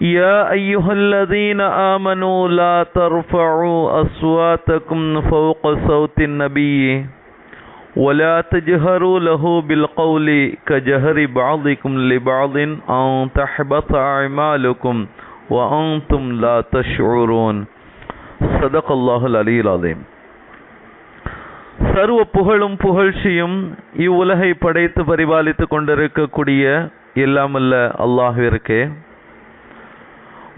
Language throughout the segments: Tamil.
يا أيها الذين آمنوا لا ترفعوا أصواتكم فوق صوت النبي ولا تجهروا له بالقول كجهر بعضكم لبعض أن تحبط أعمالكم وأنتم لا تشعرون صدق الله العلي العظيم சர்வ புகழும் புகழ்ச்சியும் இவ்வுலகை படைத்து பரிபாலித்துக் கொண்டிருக்கக்கூடிய எல்லாமல்ல அல்லாஹ்விற்கே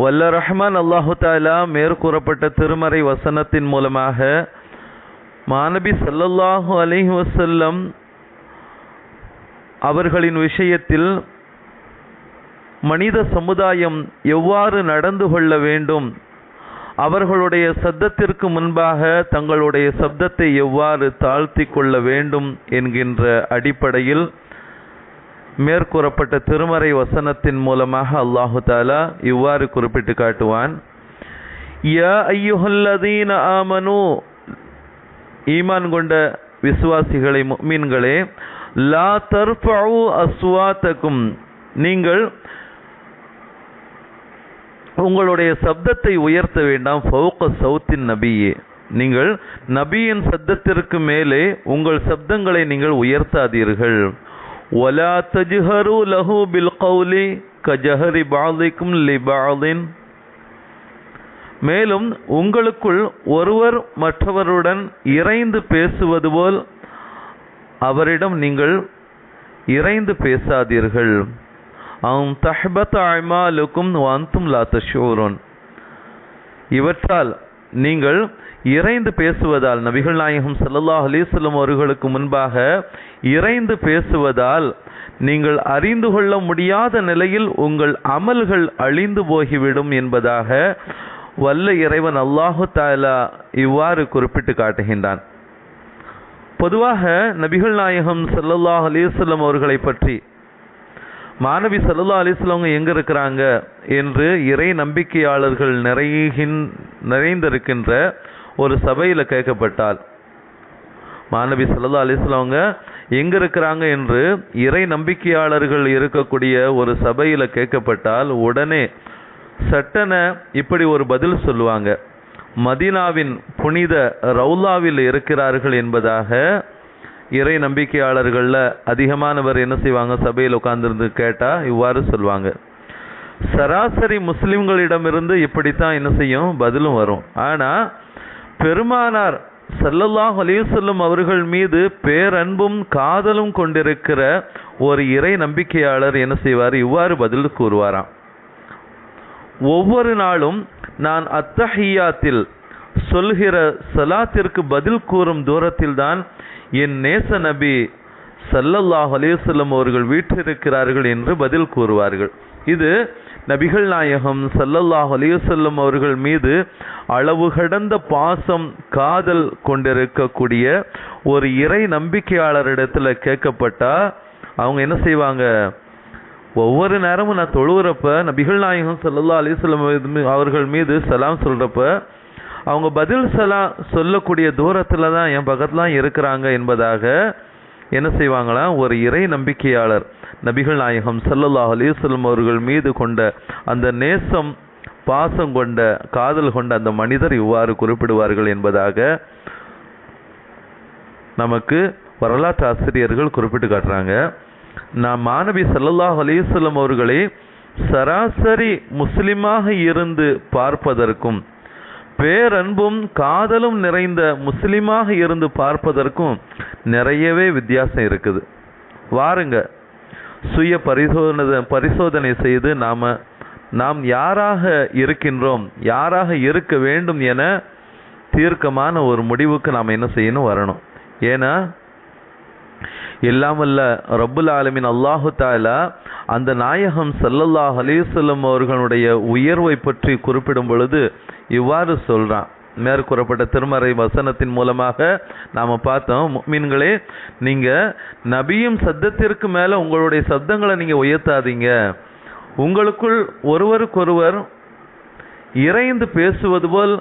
வல்ல ரஹ்மான் அல்லாஹு தாலா மேற்கூறப்பட்ட திருமறை வசனத்தின் மூலமாக மாநபி சல்லல்லாஹு அலிஹி வசல்லம் அவர்களின் விஷயத்தில் மனித சமுதாயம் எவ்வாறு நடந்து கொள்ள வேண்டும்? அவர்களுடைய சத்தத்திற்கு முன்பாக தங்களுடைய சப்தத்தை எவ்வாறு தாழ்த்தி கொள்ள வேண்டும்? என்கின்ற அடிப்படையில் மேற்கூறப்பட்ட திருமறை வசனத்தின் மூலமாக அல்லாஹு தாலா இவ்வாறு குறிப்பிட்டு காட்டுவான். யா ஐயுஹல்லதீன ஆமனு. ஈமான் கொண்ட விசுவாசிகளை மீன்களே லா தர்ஃபஉ அஸ்வாத்தக்கும் நீங்கள் உங்களுடைய சப்தத்தை உயர்த்த வேண்டாம். ஃபவுக்க சவுத்தின் நபியே. நீங்கள் நபியின் சப்தத்திற்கு மேலே உங்கள் சப்தங்களை நீங்கள் உயர்த்தாதீர்கள். ولا تجهروا له بالقول كجهر بعضكم لبعض மேலும் உங்களுக்குள் ஒருவர் மற்றவருடன் இறைந்து பேசுவது போல் அவரிடம் நீங்கள் இறைந்து பேசாதீர்கள் அவன் தஹபத் அமாலுக்கும் வாந்தும் லா தஷூரன் இவற்றால் நீங்கள் இறைந்து பேசுவதால் நபிகள் நாயகம் ஸல்லல்லாஹு அலிஸ்லம் அவர்களுக்கு முன்பாக இறைந்து பேசுவதால் நீங்கள் அறிந்து கொள்ள முடியாத நிலையில் உங்கள் அமல்கள் அழிந்து போகிவிடும் என்பதாக வல்ல இறைவன் அல்லாஹு தாலா இவ்வாறு குறிப்பிட்டு காட்டுகின்றான். பொதுவாக நபிகள் நாயகம் சல்லல்லாஹ் அலிஸ்லம் அவர்களை பற்றி மாணவி சல்லா அலிஸ்லவங்க எங்கே இருக்கிறாங்க என்று இறை நம்பிக்கையாளர்கள் நிறைகின் நிறைந்திருக்கின்ற ஒரு சபையில் கேட்கப்பட்டால். மாணவி சல்லா அலிஸ்லவங்க எங்க இருக்கிறாங்க என்று இறை நம்பிக்கையாளர்கள் இருக்கக்கூடிய ஒரு சபையில் கேட்கப்பட்டால் உடனே சட்டன இப்படி ஒரு பதில் சொல்லுவாங்க. மதீனாவின் புனித ரவுலாவில் இருக்கிறார்கள் என்பதாக இறை நம்பிக்கையாளர்களில் அதிகமானவர் என்ன செய்வாங்க? சபையில் உட்கார்ந்துருந்து கேட்டால் இவ்வாறு சொல்லுவாங்க சராசரி முஸ்லிம்களிடமிருந்து இப்படித்தான் என்ன செய்யும்? பதிலும் வரும். ஆனால் பெருமானார் சல்லல்லாஹ் அலிசல்லும் அவர்கள் மீது பேரன்பும் காதலும் கொண்டிருக்கிற ஒரு இறை நம்பிக்கையாளர் என்ன செய்வார்? இவ்வாறு பதில் கூறுவாராம். ஒவ்வொரு நாளும் நான் அத்தஹியாத்தில் சொல்கிற சலாத்திற்கு பதில் கூறும் தூரத்தில்தான் என் நேச நபி சல்லல்லாஹ் அலேசல்லம் அவர்கள் வீற்றிருக்கிறார்கள் என்று பதில் கூறுவார்கள். இது நபிகள் நாயகம் சல்லல்லாஹ் அலேசல்லம் அவர்கள் மீது அளவு கடந்த பாசம் காதல் கொண்டிருக்கக்கூடிய ஒரு இறை நம்பிக்கையாளரிடத்துல கேட்கப்பட்டா அவங்க என்ன செய்வாங்க? ஒவ்வொரு நேரமும் நான் தொழுகிறப்ப நபிகள் நாயகம் சல்லல்லா அலிஸ்லம் அவர்கள் மீது சலாம் சொல்றப்ப அவங்க பதில் சலாம் சொல்லக்கூடிய தூரத்தில் தான் என் பக்கத்துலாம் இருக்கிறாங்க என்பதாக என்ன செய்வாங்களாம் ஒரு இறை நம்பிக்கையாளர் நபிகள் நாயகம் சல்லல்லாஹ் அலிசல்லம் அவர்கள் மீது கொண்ட அந்த நேசம் பாசம் கொண்ட காதல் கொண்ட அந்த மனிதர் இவ்வாறு குறிப்பிடுவார்கள் என்பதாக நமக்கு வரலாற்று ஆசிரியர்கள் குறிப்பிட்டு காட்டுறாங்க. நான் மாணவி சல்லல்லாஹ் அலிசல்லம் அவர்களை சராசரி முஸ்லிமாக இருந்து பார்ப்பதற்கும் பேரன்பும் காதலும் நிறைந்த முஸ்லீமாக இருந்து பார்ப்பதற்கும் நிறையவே வித்தியாசம் இருக்குது. வாருங்க சுய பரிசோதனை பரிசோதனை செய்து நாம் நாம் யாராக இருக்கின்றோம் யாராக இருக்க வேண்டும் என தீர்க்கமான ஒரு முடிவுக்கு நாம் என்ன செய்யணும் வரணும். ஏன்னா எல்லாமல்ல ரப்புல் ஆலமின் அல்லாஹு தாலா அந்த நாயகம் சல்லல்லாஹ் அலிசல்லம் அவர்களுடைய உயர்வை பற்றி குறிப்பிடும் பொழுது இவ்வாறு சொல்கிறான் மேற்கூறப்பட்ட திருமறை வசனத்தின் மூலமாக நாம் பார்த்தோம் மீன்களே நீங்கள் நபியும் சத்தத்திற்கு மேலே உங்களுடைய சப்தங்களை நீங்கள் உயர்த்தாதீங்க. உங்களுக்குள் ஒருவருக்கொருவர் இறைந்து பேசுவது போல்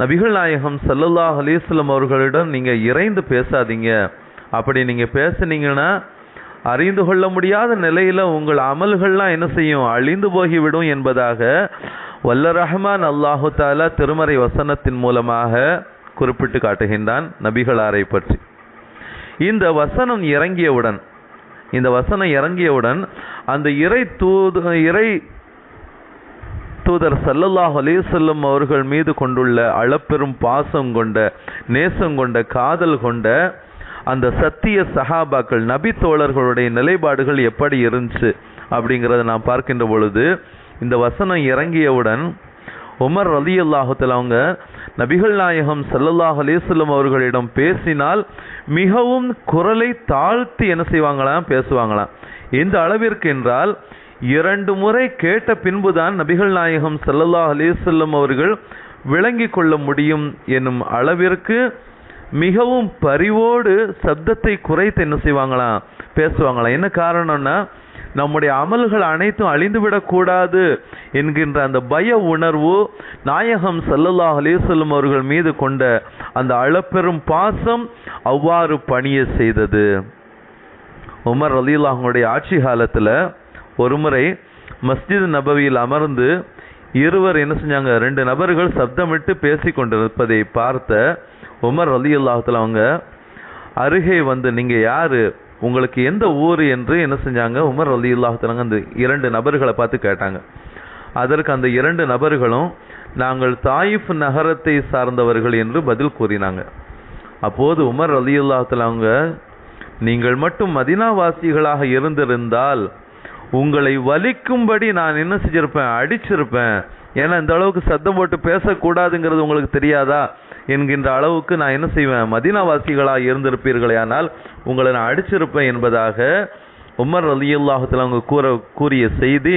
நபிகள் நாயகம் சல்லல்லாஹ் அலிஸ்லம் அவர்களிடம் நீங்கள் இறைந்து பேசாதீங்க. அப்படி நீங்கள் பேசுனீங்கன்னா அறிந்து கொள்ள முடியாத நிலையில் உங்கள் அமல்கள்லாம் என்ன செய்யும்? அழிந்து போகிவிடும் என்பதாக வல்ல ரஹ்மான் அல்லாஹு தாலா திருமறை வசனத்தின் மூலமாக குறிப்பிட்டு காட்டுகின்றான் நபிகளாரை பற்றி. இந்த வசனம் இறங்கியவுடன் இந்த வசனம் இறங்கியவுடன் அந்த இறை தூது இறை தூதர் சல்லல்லாஹ் அலிசல்லம் அவர்கள் மீது கொண்டுள்ள அளப்பெரும் பாசம் கொண்ட நேசம் கொண்ட காதல் கொண்ட அந்த சத்திய சஹாபாக்கள் நபி தோழர்களுடைய நிலைப்பாடுகள் எப்படி இருந்துச்சு அப்படிங்கிறத நான் பார்க்கின்ற பொழுது இந்த வசனம் இறங்கியவுடன் உமர் ரலி அல்லாஹத்தில் அவங்க நபிகள் நாயகம் சல்லல்லாஹ் அலேஸ்லம் அவர்களிடம் பேசினால் மிகவும் குரலை தாழ்த்தி என்ன செய்வாங்களாம்? பேசுவாங்களாம். எந்த அளவிற்கு என்றால் இரண்டு முறை கேட்ட பின்புதான் நபிகள் நாயகம் சல்லல்லாஹ் அலேஸ்லம் அவர்கள் விளங்கி கொள்ள முடியும் என்னும் அளவிற்கு மிகவும் பரிவோடு சப்தத்தை குறைத்து என்ன செய்வாங்களாம் பேசுவாங்களாம் என்ன காரணம்னா நம்முடைய அமல்கள் அனைத்தும் அழிந்துவிடக்கூடாது என்கின்ற அந்த பய உணர்வு நாயகம் சல்லல்லாஹ் அலிசல்லம் அவர்கள் மீது கொண்ட அந்த அளப்பெரும் பாசம் அவ்வாறு பணிய செய்தது. உமர் அலிலாஹனுடைய ஆட்சி காலத்தில் ஒருமுறை மஸ்ஜித் நபவியில் அமர்ந்து இருவர் என்ன செஞ்சாங்க? ரெண்டு நபர்கள் சப்தமிட்டு பேசி கொண்டிருப்பதை பார்த்த உமர் அலி அல்லாஹத்தில் அவங்க அருகே வந்து நீங்கள் யார்? உங்களுக்கு எந்த ஊர் என்று என்ன செஞ்சாங்க? உமர் அலி அல்லாஹத்தலங்க அந்த இரண்டு நபர்களை பார்த்து கேட்டாங்க. அதற்கு அந்த இரண்டு நபர்களும் நாங்கள் தாயிஃப் நகரத்தை சார்ந்தவர்கள் என்று பதில் கூறினாங்க. அப்போது உமர் அலி அல்லாஹத்தில் அவங்க நீங்கள் மட்டும் மதினாவாசிகளாக இருந்திருந்தால் உங்களை வலிக்கும்படி நான் என்ன செஞ்சிருப்பேன்? அடிச்சிருப்பேன். ஏன்னா இந்த அளவுக்கு சத்தம் போட்டு பேசக்கூடாதுங்கிறது உங்களுக்கு தெரியாதா? என்கின்ற அளவுக்கு நான் என்ன செய்வேன்? மதினாவாசிகளாக இருந்திருப்பீர்களே ஆனால் உங்களை நான் அடிச்சிருப்பேன் என்பதாக உமர் அலி அல்லாஹத்தில் அவங்க கூற கூறிய செய்தி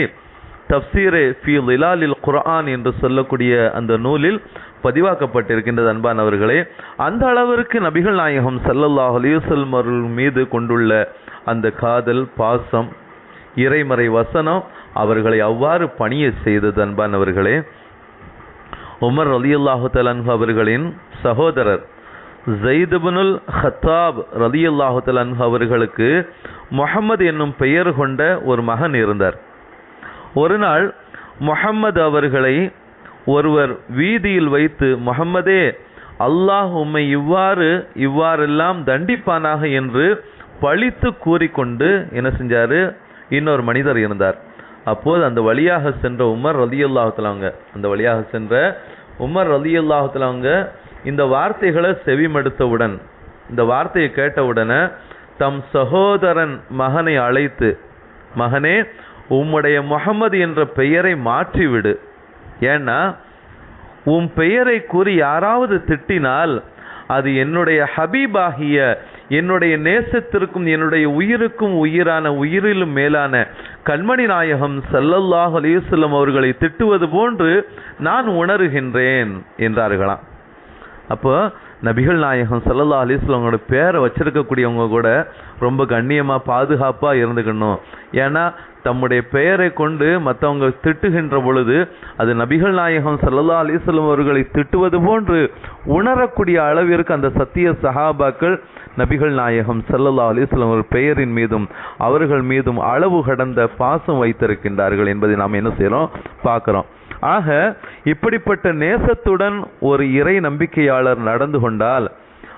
தப்சீரே ஃபி லிலாலில் குர்ஆன் என்று சொல்லக்கூடிய அந்த நூலில் பதிவாக்கப்பட்டிருக்கின்றது அன்பானவர்களே. அந்த அளவிற்கு நபிகள் நாயகம் சல்லல்லாஹ் அலிவசல்லம் அவர்கள் மீது கொண்டுள்ள அந்த காதல் பாசம் இறைமறை வசனம் அவர்களை அவ்வாறு பணிய செய்தது அன்பானவர்களே. உமர் அலி அல்லாஹு தலன்ஹு அவர்களின் சகோதரர். ஜெயிதுபனுல் ஹத்தாப் ரலி அல்லாஹு தலன்ஹு அவர்களுக்கு முகமது என்னும் பெயர் கொண்ட ஒரு மகன் இருந்தார். ஒரு நாள் முகம்மது அவர்களை ஒருவர் வீதியில் வைத்து முகம்மதே அல்லாஹ் உம்மை இவ்வாறு இவ்வாறெல்லாம் தண்டிப்பானாக என்று பழித்து கூறிக்கொண்டு என்ன செஞ்சார்? இன்னொரு மனிதர் இருந்தார். அப்போது அந்த வழியாக சென்ற உமர் ரலி அந்த வழியாக சென்ற உமர் ரலி இந்த வார்த்தைகளை செவிமடுத்தவுடன் இந்த வார்த்தையை கேட்டவுடனே தம் சகோதரன் மகனை அழைத்து மகனே உம்முடைய முகமது என்ற பெயரை மாற்றிவிடு. ஏன்னா உன் பெயரை கூறி யாராவது திட்டினால் அது என்னுடைய ஹபீபாகிய என்னுடைய நேசத்திற்கும் என்னுடைய உயிருக்கும் உயிரான உயிரிலும் மேலான கண்மணி நாயகம் சல்லல்லாஹ் அலிசல்லம் அவர்களை திட்டுவது போன்று நான் உணர்கின்றேன் என்றார்களாம். அப்போ நபிகள் நாயகம் சல்லல்லா அலிஸ்லவங்களோட பேரை வச்சிருக்கக்கூடியவங்க கூட ரொம்ப கண்ணியமாக பாதுகாப்பாக இருந்துக்கணும். ஏன்னா தம்முடைய பெயரை கொண்டு மற்றவங்க திட்டுகின்ற பொழுது அது நபிகள் நாயகம் சல்லல்லா அலிஸ்லம் அவர்களை திட்டுவது போன்று உணரக்கூடிய அளவிற்கு அந்த சத்திய சஹாபாக்கள் நபிகள் நாயகம் சல்லல்லா அலிஸ்லம் அவர் பெயரின் மீதும் அவர்கள் மீதும் அளவு கடந்த பாசம் வைத்திருக்கின்றார்கள் என்பதை நாம் என்ன செய்கிறோம் பார்க்குறோம். ஆக இப்படிப்பட்ட நேசத்துடன் ஒரு இறை நம்பிக்கையாளர் நடந்து கொண்டால்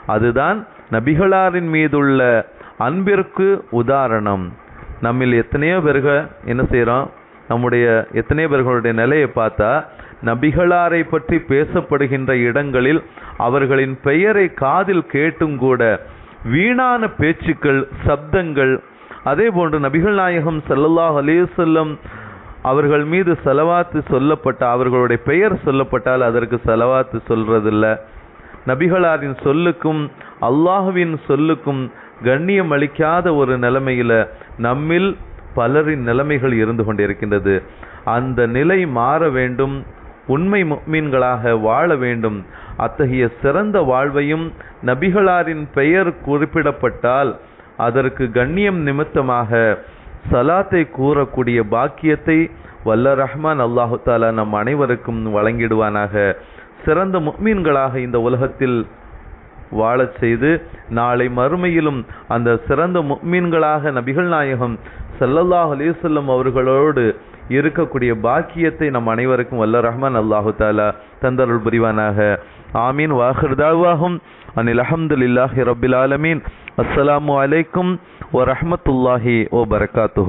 அதுதான் நபிகளாரின் மீதுள்ள அன்பிற்கு உதாரணம். நம்மில் எத்தனையோ பேர்கள் என்ன செய்கிறோம் நம்முடைய எத்தனையோ பேர்களுடைய நிலையை பார்த்தா நபிகளாரை பற்றி பேசப்படுகின்ற இடங்களில் அவர்களின் பெயரை காதில் கேட்டும் கூட வீணான பேச்சுக்கள் சப்தங்கள். அதே போன்று நபிகள் நாயகம் சல்லல்லாஹ் அலேசல்லம் அவர்கள் மீது செலவாத்து சொல்லப்பட்ட அவர்களுடைய பெயர் சொல்லப்பட்டால் அதற்கு செலவாத்து சொல்றதில்ல. நபிகளாரின் சொல்லுக்கும் அல்லாஹுவின் சொல்லுக்கும் கண்ணியம் அளிக்காத ஒரு நிலைமையில நம்மில் பலரின் நிலைமைகள் இருந்து கொண்டிருக்கின்றது. அந்த நிலை மாற வேண்டும் உண்மை முக்மீன்களாக வாழ வேண்டும். அத்தகைய சிறந்த வாழ்வையும் நபிகளாரின் பெயர் குறிப்பிடப்பட்டால் அதற்கு கண்ணியம் நிமித்தமாக சலாத்தை கூறக்கூடிய பாக்கியத்தை வல்ல ரஹ்மான் அல்லாஹு தாலா நம் அனைவருக்கும் வழங்கிடுவானாக. சிறந்த முக்மீன்களாக இந்த உலகத்தில் வாழச் செய்து நாளை மறுமையிலும் அந்த சிறந்த முக்மீன்களாக நபிகள் நாயகம் சல்லல்லாஹ் அலிசல்லம் அவர்களோடு இருக்கக்கூடிய பாக்கியத்தை நம் அனைவருக்கும் வல்ல ரஹ்மான் அல்லாஹு தாலா தந்தருள் புரிவானாக. ஆமீன். வாஹிர்தாவாகும் அனில் அஹமதுல்லாஹி ரபில் ஆலமீன். அஸ்ஸலாமு அலைக்கும் ஓ வபரகாத்துஹு